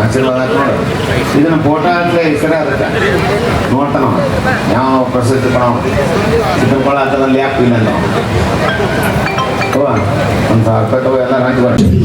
ಆಶೀರ್ವಾದ ನೋಡು ಇದನ್ನ ಫೋಟೋ ಅಂತ ಹೆಸರೇ ಅದಕ್ಕೆ ನೋಡ್ತಾನ ಯಾವ ಪ್ರಸಿದ್ಧ ಪಣ ಚಿತ್ರಪಳ ಅದರಲ್ಲಿ ಯಾಕೆ ಇಲ್ಲ ನಾವು ಒಂದು ಸಾವಿರ ರೂಪಾಯಿ ತಗೋ, ಎಲ್ಲ ಹಾಕಿ ಬರ್ತೀವಿ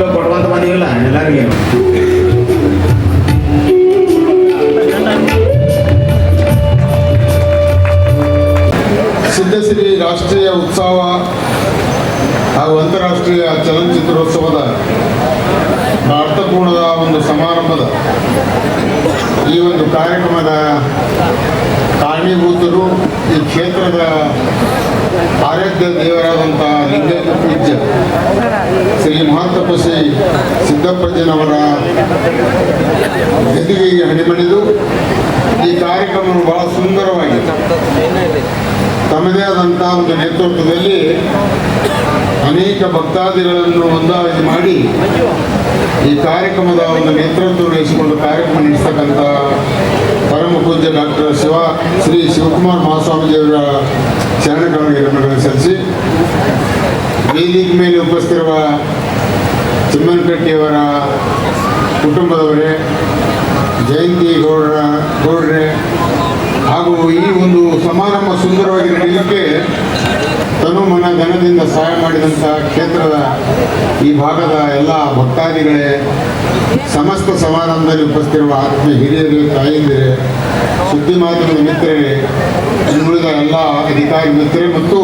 ಯಾವಾಗಲೂ ಕೊಡುವಂತ ಬಂದಿಲ್ಲ ಎಲ್ಲರಿಗೆ. ಸಿದ್ಧಶ್ರೀ ರಾಷ್ಟ್ರೀಯ ಉತ್ಸವ ಹಾಗೂ ಅಂತಾರಾಷ್ಟ್ರೀಯ ಚಲನಚಿತ್ರೋತ್ಸವದ ಅರ್ಥಪೂರ್ಣದ ಒಂದು ಸಮಾರಂಭದ ಈ ಒಂದು ಕಾರ್ಯಕ್ರಮದ ಕಾರಣೀಭೂತರು ಈ ಕ್ಷೇತ್ರದ ಆರಾಧ್ಯ ದೇವರಾದಂತಹ ಲಿಂಗೈಕ್ಯ ಪೂಜ್ಯ ಶ್ರೀ ಮಹಾತಪ ಶ್ರೀ ಸಿದ್ದಪ್ಪಜ್ಜನವರ ಗದಿಗೆಗೆ ಹಣಿಮಣಿದು ಈ ಕಾರ್ಯಕ್ರಮ ಬಹಳ ಸುಂದರವಾಗಿ ತಮ್ಮದೇ ಆದಂಥ ಒಂದು ನೇತೃತ್ವದಲ್ಲಿ ಅನೇಕ ಭಕ್ತಾದಿಗಳನ್ನು ಒಂದಾಗಿ ಮಾಡಿ ಈ ಕಾರ್ಯಕ್ರಮದ ಒಂದು ನೇತೃತ್ವ ವಹಿಸಿಕೊಂಡು ಕಾರ್ಯಕ್ರಮ ನಡೆಸ್ತಕ್ಕಂಥ ಪರಮ ಪೂಜ್ಯ ಡಾಕ್ಟರ್ ಶಿವ, ಶ್ರೀ ಶಿವಕುಮಾರ್ ಮಹಾಸ್ವಾಮೀಜಿಯವರ ಚರಣಗಳನ್ನು ಸಲ್ಲಿಸಿ. ವೇದಿಕೆ ಮೇಲೆ ಉಪಸ್ಥಿರುವ ಚಿಮ್ಮನಕಟ್ಟಿಯವರ ಕುಟುಂಬದವರೇ, ಜಯಂತಿ ಗೌಡರ, ಗೌಡ್ರೆ ಹಾಗೂ ಈ ಒಂದು ಸಮಾರಂಭ ಸುಂದರವಾಗಿ ನಡೆಯಲಿಕ್ಕೆ ತನು ಮನ ಧನದಿಂದ ಸಹಾಯ ಮಾಡಿದಂಥ ಕ್ಷೇತ್ರದ ಈ ಭಾಗದ ಎಲ್ಲ ಭಕ್ತಾದಿಗಳೇ, ಸಮಸ್ತ ಸಮಾರಂಭದಲ್ಲಿ ಉಪಸ್ಥಿರುವ ಆತ್ಮೀಯ ಹಿರಿಯರು, ತಾಯಿಂದಿರೇ, ಸುದ್ದಿ ಮಾಧ್ಯಮದ ಮಿತ್ರರೇ ಇನ್ನುಳಿದ ಎಲ್ಲ ಅಧಿಕಾರಿ ಮಿತ್ರರೇ ಮತ್ತು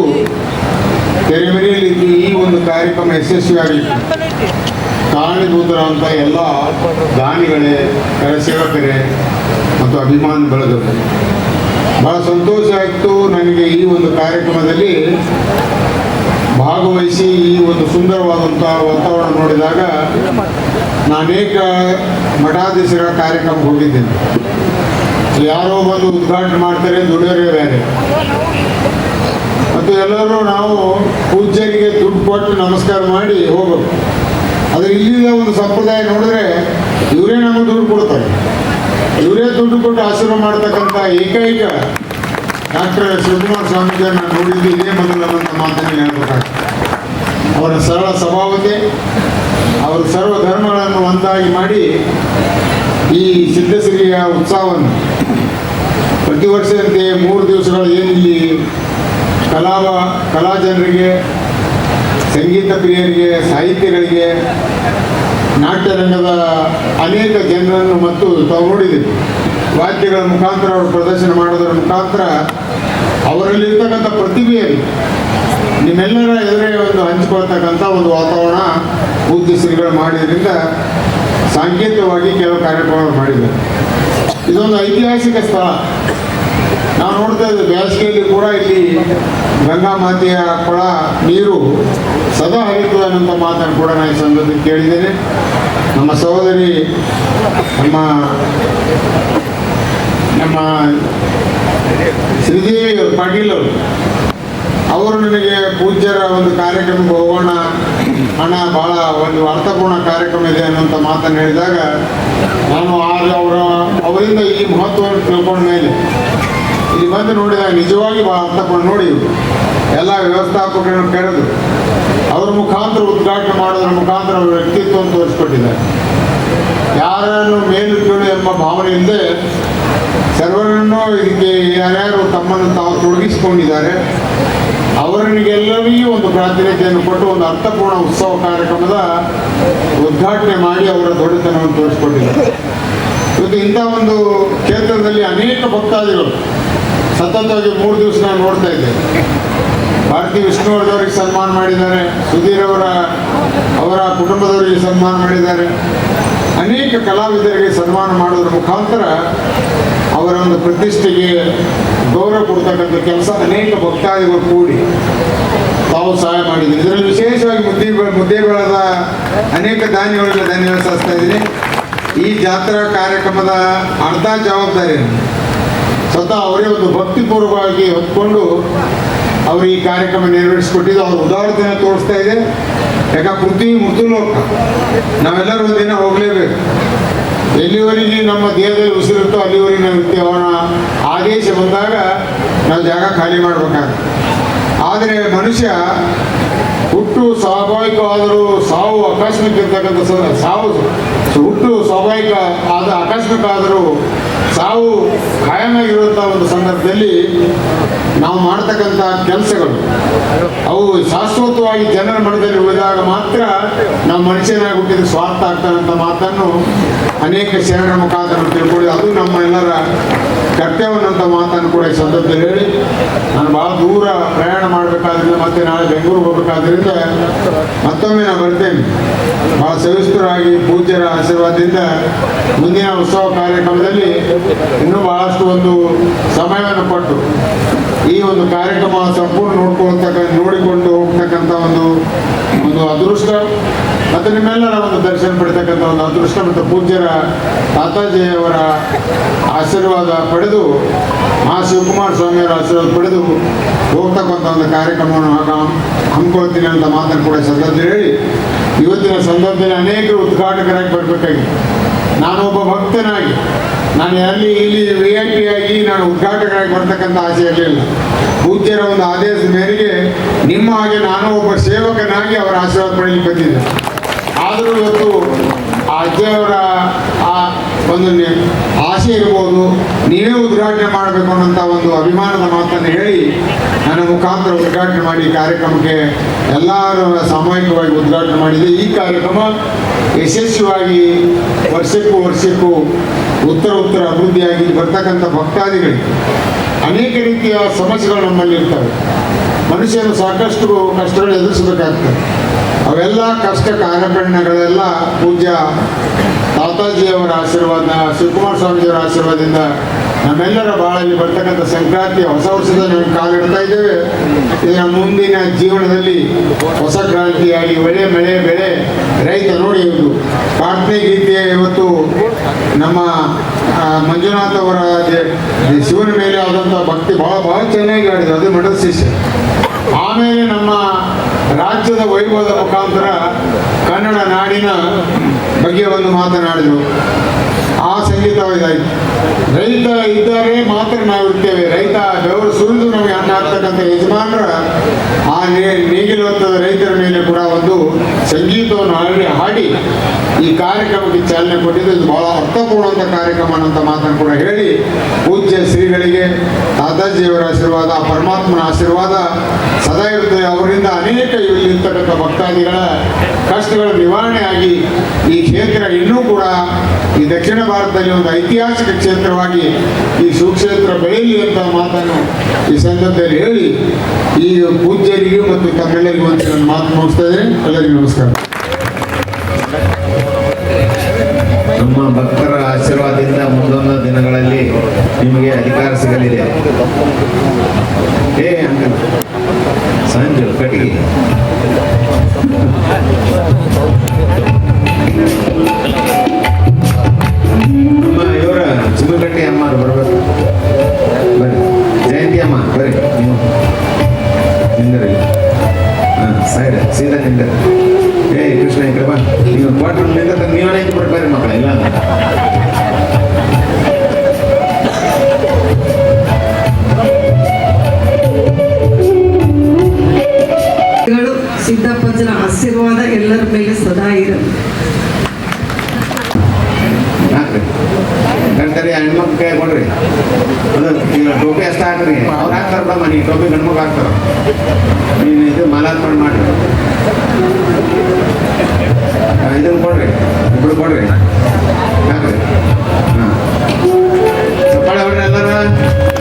ತೆರೆಮನೆಯಲ್ಲಿ ಈ ಒಂದು ಕಾರ್ಯಕ್ರಮ ಯಶಸ್ವಿಯಾಗಲಿಕ್ಕೆ ಕಾರಣೀಭೂತರಾದಂಥ ಎಲ್ಲ ದಾನಿಗಳೇ, ಕರಸೇವಕರೇ ಮತ್ತು ಅಭಿಮಾನ ಬೆಳೆದವರು. ಬಹಳ ಸಂತೋಷ ಆಯಿತು ನನಗೆ ಈ ಒಂದು ಕಾರ್ಯಕ್ರಮದಲ್ಲಿ ಭಾಗವಹಿಸಿ ಈ ಒಂದು ಸುಂದರವಾದಂಥ ವಾತಾವರಣ ನೋಡಿದಾಗ ನಾನೇಕ ಮಠಾಧೀಶರ ಕಾರ್ಯಕ್ರಮ ಹೋಗಿದ್ದೇನೆ. ಯಾರೋ ಬಂದು ಉದ್ಘಾಟನೆ ಮಾಡ್ತಾರೆ ದುಡಿಯೋರೇ ಬೇರೆ. ಮತ್ತು ಎಲ್ಲರೂ ನಾವು ಪೂಜ್ಯರಿಗೆ ದುಡ್ಡು ಕೊಟ್ಟು ನಮಸ್ಕಾರ ಮಾಡಿ ಹೋಗಬೇಕು. ಆದರೆ ಇಲ್ಲಿನ ಒಂದು ಸಂಪ್ರದಾಯ ನೋಡಿದ್ರೆ ಇವರೇ ನಮಗೆ ದುಡ್ಡು ಕೊಡ್ತಾರೆ. ಇವರೇ ದುಡ್ಡು ಕೊಟ್ಟು ಆಶ್ರಮ ಮಾಡ್ತಕ್ಕಂಥ ಏಕೈಕ ಡಾಕ್ಟರ್ ಶಿವಕುಮಾರ್ ಸ್ವಾಮೀಜಿ ನಾನು ನೋಡಿದ್ದು ಇದೇ ಮೊದಲು ಅನ್ನೋಂಥ ಮಾತನ್ನು ಹೇಳ್ಬೇಕಾಗ್ತದೆ. ಅವರ ಸರಳ ಸ್ವಭಾವತೆ ಅವರ ಸರ್ವ ಧರ್ಮಗಳನ್ನು ಒಂದಾಗಿ ಮಾಡಿ ಈ ಸಿದ್ಧಶ್ರೀಯ ಉತ್ಸವವನ್ನು ಪ್ರತಿ ವರ್ಷದಂತೆ ಮೂರು ದಿವಸಗಳ ಇಲ್ಲಿ ಕಲಾವ ಕಲಾ ಜನರಿಗೆ ಸಂಗೀತ ಪ್ರಿಯರಿಗೆ, ಸಾಹಿತ್ಯಗಳಿಗೆ ನಾಟ್ಯ ರಂಗದ ಅನೇಕ ಜನರನ್ನು ಮತ್ತು ತಾವು ವಾದ್ಯಗಳ ಮುಖಾಂತರ ಅವರು ಪ್ರದರ್ಶನ ಮಾಡೋದರ ಮುಖಾಂತರ ಅವರಲ್ಲಿರ್ತಕ್ಕಂಥ ಪ್ರತಿಭೆಯಲ್ಲಿ ನಿಮ್ಮೆಲ್ಲರ ಎದುರೇ ಒಂದು ಹಂಚಿಕೊಳ್ತಕ್ಕಂಥ ಒಂದು ವಾತಾವರಣ ಬುದ್ಧಿ ಶ್ರೀಗಳು ಮಾಡಿದ್ರಿಂದ ಸಾಂಕೇತಿಕವಾಗಿ ಕೆಲವು ಕಾರ್ಯಕ್ರಮಗಳು ಮಾಡಿದ್ದಾರೆ. ಇದೊಂದು ಐತಿಹಾಸಿಕ ಸ್ಥಳ. ನಾವು ನೋಡ್ತಾ ಇದ್ದೀವಿ ಬೇಸಿಗೆಯಲ್ಲಿ ಕೂಡ ಇಲ್ಲಿ ಗಂಗಾ ಮಾತೆಯ ಕೊಳ ನೀರು ಸದಾ ಹರಿಯುತ್ತದೆ ಅನ್ನೋಂಥ ಮಾತನ್ನು ಕೂಡ ನಾನು ಈ ಸಂದರ್ಭದಲ್ಲಿ ಕೇಳಿದ್ದೇನೆ. ನಮ್ಮ ಸಹೋದರಿ, ನಮ್ಮ ನಮ್ಮ ಶ್ರೀದೇವಿ ಪಾಟೀಲ್ ಅವರು ಅವರು ನನಗೆ ಪೂಜ್ಯರ ಒಂದು ಕಾರ್ಯಕ್ರಮಕ್ಕೆ ಹೋಗೋಣ, ಹಣ ಭಾಳ ಒಂದು ಅರ್ಥಪೂರ್ಣ ಕಾರ್ಯಕ್ರಮ ಇದೆ ಅನ್ನೋಂಥ ಮಾತನ್ನು ಹೇಳಿದಾಗ ನಾನು ಅವರ ಅವರಿಂದ ಈ ಮಹತ್ವವನ್ನು ತಿಳ್ಕೊಂಡ ಮೇಲೆ ಇಲ್ಲಿ ಬಂದು ನೋಡಿದಾಗ ನಿಜವಾಗಿ ಅರ್ಥಕೊಂಡು ನೋಡಿ. ಎಲ್ಲ ವ್ಯವಸ್ಥಾಪಕರನ್ನು ಕರೆದು ಅವ್ರ ಮುಖಾಂತರ ಉದ್ಘಾಟನೆ ಮಾಡೋದ್ರ ಮುಖಾಂತರ ಅವ್ರ ವ್ಯಕ್ತಿತ್ವವನ್ನು ತೋರಿಸ್ಕೊಟ್ಟಿದ್ದಾರೆ. ಯಾರನ್ನು ಮೇಲಿಟ್ಟಳು ಎಂಬ ಭಾವನೆ ಸರ್ವರನ್ನು ಇದಕ್ಕೆ ಯಾರ್ಯಾರು ತಮ್ಮನ್ನು ತಾವು ತೊಡಗಿಸಿಕೊಂಡಿದ್ದಾರೆ. ಅವರಿಗೆಲ್ಲರಿಗೂ ಒಂದು ಪ್ರಾತಿನಿಧ್ಯವನ್ನು ಕೊಟ್ಟು ಒಂದು ಅರ್ಥಪೂರ್ಣ ಉತ್ಸವ ಕಾರ್ಯಕ್ರಮದ ಉದ್ಘಾಟನೆ ಮಾಡಿ ಅವರ ದೊಡ್ಡತನವನ್ನು ತೋರಿಸ್ಕೊಟ್ಟಿದ್ದಾರೆ. ಇವತ್ತು ಇಂಥ ಒಂದು ಕ್ಷೇತ್ರದಲ್ಲಿ ಅನೇಕ ಭಕ್ತಾದಿಗಳು ಸತತವಾಗಿ ಮೂರು ದಿವಸ ನಾನು ನೋಡ್ತಾ ಇದ್ದೆ. ಭಾರತಿ ವಿಷ್ಣುವರ್ಧವರಿಗೆ ಸನ್ಮಾನ ಮಾಡಿದ್ದಾರೆ, ಸುಧೀರ್ ಅವರ ಅವರ ಕುಟುಂಬದವರಿಗೆ ಸನ್ಮಾನ ಮಾಡಿದ್ದಾರೆ. ಅನೇಕ ಕಲಾವಿದರಿಗೆ ಸನ್ಮಾನ ಮಾಡೋದ್ರ ಮುಖಾಂತರ ಅವರ ಒಂದು ಪ್ರತಿಷ್ಠೆಗೆ ಗೌರವ ಕೊಡ್ತಕ್ಕಂಥ ಕೆಲಸ ಅನೇಕ ಭಕ್ತಾದಿಗಳು ಕೂಡಿ ತಾವು ಸಹಾಯ ಮಾಡಿದ್ದೀನಿ ಇದರಲ್ಲಿ ವಿಶೇಷವಾಗಿ ಮುದ್ದೆ ಮುದ್ದೆಗಳಾದ ಅನೇಕ ದಾನಿಗಳಿಗೆ ಧನ್ಯವಾದ ಸಲ್ಲಿಸ್ತಾ ಇದ್ದೀನಿ. ಈ ಜಾತ್ರಾ ಕಾರ್ಯಕ್ರಮದ ಅರ್ಧ ಜವಾಬ್ದಾರಿಯನ್ನು ಸ್ವತಃ ಅವರೇ ಒಂದು ಭಕ್ತಿಪೂರ್ವಕವಾಗಿ ಹೊತ್ಕೊಂಡು ಅವರು ಈ ಕಾರ್ಯಕ್ರಮ ನೆರವೇರಿಸಿಕೊಟ್ಟಿದ್ದು. ಅವ್ರ ಉದಾಹರಣೆ ತೋರಿಸ್ತಾ ಇದೆ. ಯಾಕೆ ಪೃಥ್ವಿ ಮೃತ್ಯುಲೋಕ ನಾವೆಲ್ಲರೂ ಒಂದಿನ ಹೋಗಲೇಬೇಕು. ಎಲ್ಲಿವರೆಗೆ ನಮ್ಮ ದೇಹದಲ್ಲಿ ಉಸಿರುತ್ತೋ ಅಲ್ಲಿವರೆಗೆ ನಾವು ಇರ್ತೇವೆ. ಅವನ ಆದೇಶ ಬಂದಾಗ ನಾವು ಜಾಗ ಖಾಲಿ ಮಾಡಬೇಕಾಗುತ್ತೆ. ಆದರೆ ಮನುಷ್ಯ ಹುಟ್ಟು ಸ್ವಾಭಾವಿಕವಾದರೂ ಸಾವು ಆಕಸ್ಮಿಕ ಇರ್ತಕ್ಕಂಥ ಸಾವು, ಹುಟ್ಟು ಸ್ವಾಭಾವಿಕ ಆದ ಆಕಸ್ಮಿಕ ಆದರೂ ಸಾವು ಖಾಯಮಾಗಿರುವಂಥ ಒಂದು ಸಂದರ್ಭದಲ್ಲಿ ನಾವು ಮಾಡ್ತಕ್ಕಂಥ ಕೆಲಸಗಳು. ಅವು ಶಾಶ್ವತವಾಗಿ ಜನರ ಮನದಲ್ಲಿ ಉಳಿದಾಗ ಮಾತ್ರ ನಮ್ಮ ಮನುಷ್ಯನಾಗಿ ಹುಟ್ಟಿದ ಸ್ವಾರ್ಥ ಆಗ್ತಾನಂತ ಮಾತನ್ನು ಅನೇಕ ಶರಣರ ಮುಖಾಂತರ ತಿಳ್ಕೊಳ್ಳಿ. ಅದು ನಮ್ಮ ಎಲ್ಲರ ಕರ್ತವ್ಯವನ್ನಂತ ಮಾತನ್ನು ಕೂಡ ಈ ಸಂದರ್ಭದಲ್ಲಿ ಹೇಳಿ, ನಾನು ಭಾಳ ದೂರ ಪ್ರಯಾಣ ಮಾಡಬೇಕಾದ್ರಿಂದ ಮತ್ತೆ ನಾಳೆ ಬೆಂಗಳೂರು ಹೋಗಬೇಕಾದ್ರಿಂದ ಮತ್ತೊಮ್ಮೆ ನಾನು ಬರ್ತೇನೆ. ಭಾಳ ಸವಿಸ್ತರಾಗಿ ಪೂಜ್ಯರ ಆಶೀರ್ವಾದದಿಂದ ಮುಂದಿನ ಉತ್ಸವ ಕಾರ್ಯಕ್ರಮದಲ್ಲಿ ಇನ್ನೂ ಬಹಳಷ್ಟು ಒಂದು ಸಮಯವನ್ನು ಕೊಟ್ಟು ಈ ಒಂದು ಕಾರ್ಯಕ್ರಮ ಸಂಪೂರ್ಣ ನೋಡ್ಕೊಳ್ತಕ್ಕ ನೋಡಿಕೊಂಡು ಹೋಗ್ತಕ್ಕಂಥ ಒಂದು ಒಂದು ಅದೃಷ್ಟ ಮತ್ತು ನಿಮ್ಮೆಲ್ಲರ ಒಂದು ದರ್ಶನ ಪಡ್ತಕ್ಕಂಥ ಒಂದು ಅದೃಷ್ಟ ಮತ್ತು ಪೂಜ್ಯರ ತಾತಾಜಿಯವರ ಆಶೀರ್ವಾದ ಪಡೆದು ಮಹಾ ಶಿವಕುಮಾರ ಸ್ವಾಮಿಯವರ ಆಶೀರ್ವಾದ ಪಡೆದು ಹೋಗ್ತಕ್ಕಂಥ ಒಂದು ಕಾರ್ಯಕ್ರಮವನ್ನು ನಾನು ಹಮ್ಮಿಕೊಳ್ತೀನಿ ಅಂತ ಮಾತನ್ನು ಕೂಡ ಸಂದರ್ಭದಲ್ಲಿ ಹೇಳಿ, ಇವತ್ತಿನ ಸಂದರ್ಭದಲ್ಲಿ ಅನೇಕರು ಉದ್ಘಾಟಕರಾಗಿ ಬರಬೇಕಾಗಿದೆ. ನಾನು ಒಬ್ಬ ಭಕ್ತನಾಗಿ ನಾನು ಅಲ್ಲಿ ಇಲ್ಲಿ ವಿ ಐ ಆಗಿ ನಾನು ಉದ್ಘಾಟಕರಾಗಿ ಬರ್ತಕ್ಕಂಥ ಆಸೆ ಇರಲಿಲ್ಲ. ಪೂಜ್ಯರ ಒಂದು ಆದೇಶದ ಮೇರೆಗೆ ನಿಮ್ಮ ಹಾಗೆ ನಾನು ಒಬ್ಬ ಸೇವಕನಾಗಿ ಅವರ ಆಶೀರ್ವಾದ ಪಡೆಯಲಿಕ್ಕೆ ಬಂದಿದ್ದೆ. ಆದರೂ ಇವತ್ತು ಆ ಅಜ್ಜಿಯವರ ಆ ಒಂದು ಆಸೆ ಇರ್ಬೋದು, ನೀವೇ ಉದ್ಘಾಟನೆ ಮಾಡಬೇಕು ಅನ್ನೋಂಥ ಒಂದು ಅಭಿಮಾನದ ಮಾತನ್ನು ಹೇಳಿ ನನ್ನ ಮುಖಾಂತರ ಉದ್ಘಾಟನೆ ಮಾಡಿ ಕಾರ್ಯಕ್ರಮಕ್ಕೆ ಎಲ್ಲರೂ ಸಾಮೂಹಿಕವಾಗಿ ಉದ್ಘಾಟನೆ ಮಾಡಿದೆ. ಈ ಕಾರ್ಯಕ್ರಮ ಯಶಸ್ವಿಯಾಗಿ ವರ್ಷಕ್ಕೂ ವರ್ಷಕ್ಕೂ ಉತ್ತರ ಉತ್ತರ ಅಭಿವೃದ್ಧಿಯಾಗಿ ಬರ್ತಕ್ಕಂಥ ಭಕ್ತಾದಿಗಳಿಗೆ ಅನೇಕ ರೀತಿಯ ಸಮಸ್ಯೆಗಳು ನಮ್ಮಲ್ಲಿ ಇರ್ತವೆ ಮನುಷ್ಯನು ಸಾಕಷ್ಟು ಕಷ್ಟಗಳು ಎದುರಿಸಬೇಕಾಗ್ತದೆ. ಅವೆಲ್ಲ ಕಷ್ಟ ಕಾರ್ಯಪಣ್ಣಗಳೆಲ್ಲ ಪೂಜ್ಯ ತಾತಾಜಿಯವರ ಆಶೀರ್ವಾದ, ಶಿವಕುಮಾರ ಸ್ವಾಮೀಜಿಯವರ ಆಶೀರ್ವಾದದಿಂದ ನಮ್ಮೆಲ್ಲರ ಬಾಳಲ್ಲಿ ಬರ್ತಕ್ಕಂಥ ಸಂಕ್ರಾಂತಿ ಹೊಸ ವರ್ಷದ ನಾವು ಕಾಲಿಡ್ತಾ ಇದ್ದೇವೆ. ಇದರ ಮುಂದಿನ ಜೀವನದಲ್ಲಿ ಹೊಸ ಕ್ರಾಂತಿಯಾಗಿ ಒಳ್ಳೆ ಮಳೆ, ಬೆಳೆ, ರೈತ ನೋಡಿ ಇವತ್ತು ಪ್ರಾರ್ಥನೆ ಗೀತೆ ಇವತ್ತು ನಮ್ಮ ಮಂಜುನಾಥ್ ಅವರ ಶಿವನ ಮೇಲೆ ಆದಂಥ ಭಕ್ತಿ ಬಹಳ ಬಹಳ ಚೆನ್ನಾಗಿ ಆಡಿದ್ರು. ಅದು ಮಠದ ಶಿಷ್ಯ. ಆಮೇಲೆ ನಮ್ಮ ರಾಜ್ಯದ ವೈಭವದ ಮುಖಾಂತರ ಕನ್ನಡ ನಾಡಿನ ಬಗ್ಗೆ ಒಂದು ಮಾತನಾಡಿದರು. ಆ ಸಂಗೀತ ಇದಾಯಿತು. ರೈತ ಇದ್ದರೆ ಮಾತ್ರ ನಾವು ಇರ್ತೇವೆ ರೈತ ಬೆವರು ಸುರಿದು ನಮಗೆ ಅನ್ನ ಆಗ್ತಕ್ಕಂಥ ಯಜಮಾನರ ಆ ನೇ- ರೈತರ ಮೇಲೆ ಕೂಡ ಒಂದು ಸಂಗೀತವನ್ನು ಹಾಡಿ ಹಾಡಿ ಈ ಕಾರ್ಯಕ್ರಮಕ್ಕೆ ಚಾಲನೆ ಕೊಟ್ಟಿದ್ದು. ಇದು ಬಹಳ ಅರ್ಥಪೂರ್ಣವಂತ ಕಾರ್ಯಕ್ರಮ ಅನ್ನೋಂಥ ಮಾತನ್ನು ಕೂಡ ಹೇಳಿ ಪೂಜ್ಯ ಶ್ರೀಗಳಿಗೆ ತಾತಾಜಿಯವರ ಆಶೀರ್ವಾದ, ಪರಮಾತ್ಮನ ಆಶೀರ್ವಾದ ಸದಾ ಇರುತ್ತದೆ ಅವರಿಂದ ಅನೇಕ ಇಲ್ಲಿ ಇರ್ತಕ್ಕಂಥ ಭಕ್ತಾದಿಗಳ ಕಷ್ಟಗಳ ನಿವಾರಣೆ ಆಗಿ ಈ ಕ್ಷೇತ್ರ ಇನ್ನೂ ಕೂಡ ಈ ದಕ್ಷಿಣ ಭಾರತದಲ್ಲಿ ಒಂದು ಐತಿಹಾಸಿಕ ಕ್ಷೇತ್ರವಾಗಿ ಈ ಸುಕ್ಷೇತ್ರ ಬೆಳೆಯಲಿ ಅಂತ ಮಾತನ್ನು ಈ ಸಂದರ್ಭದಲ್ಲಿ ಹೇಳಿ ಈ ಪೂಜ್ಯರಿಗೆ ಮತ್ತು ತಮ್ಮೆಲ್ಲರಿಗೂ ಅಂತ ನಾನು ಮಾತು ಮುಗಿಸ್ತಾ ಇದ್ದೇನೆ. ಎಲ್ಲರಿಗೂ ನಮಸ್ಕಾರ. ನಮ್ಮ ಭಕ್ತರ ಆಶೀರ್ವಾದದಿಂದ ಮುಂದೊಂದು ದಿನಗಳಲ್ಲಿ ನಿಮಗೆ ಅಧಿಕಾರ ಸಿಗಲಿದೆ. ಏ ಅಂಕಲ್, ಸಂಜು ಅಮ್ಮ ಇವರ ಚಿಮ್ಮಕಟ್ಟಿ ಅಮ್ಮ ಬರಬೇಕು. ಬರ್ರಿ. ಜಯಂತಿ ಅಮ್ಮ, ಬರ್ರಿ. ನಿಂದ್ರಿ. ಹಾಂ ಸೈಡ್ ಸೀದಾ ನಿಂದ್ರಿ. ಏ ಕೃಷ್ಣ ಈ ನೀವು ಕ್ವಾರ್ಟರ್ನಿಂದ ನೀವೇ ಬರ್ರಿ ಮಕ್ಕಳ, ಇಲ್ಲ ಸದಾ ಇರಲಿ ಮೇಲೆ ಸದಾ ಹೆಣ್ಮಕ್ಳು ಕೈ ಕೊಡ್ರಿ. ಟೋಪಿ ಅಷ್ಟ ಹಾಕ್ರಿ. ಅವ್ರು ಹಾಕ್ತಾರ ನೀ ಟೋಪಿ ಗಂಡ್ಮಕ್ಳು ಹಾಕ್ತಾರ. ನೀನು ಇದು ಮಾಲಾರ್ಪಣೆ ಮಾಡ್ರಿ. ಇದನ್ನು ಕೊಡ್ರಿ, ಇಬ್ರು ಕೊಡ್ರಿ. ಹಾಕ್ರಿ ಹಾಂ. ಎಲ್ಲರೂ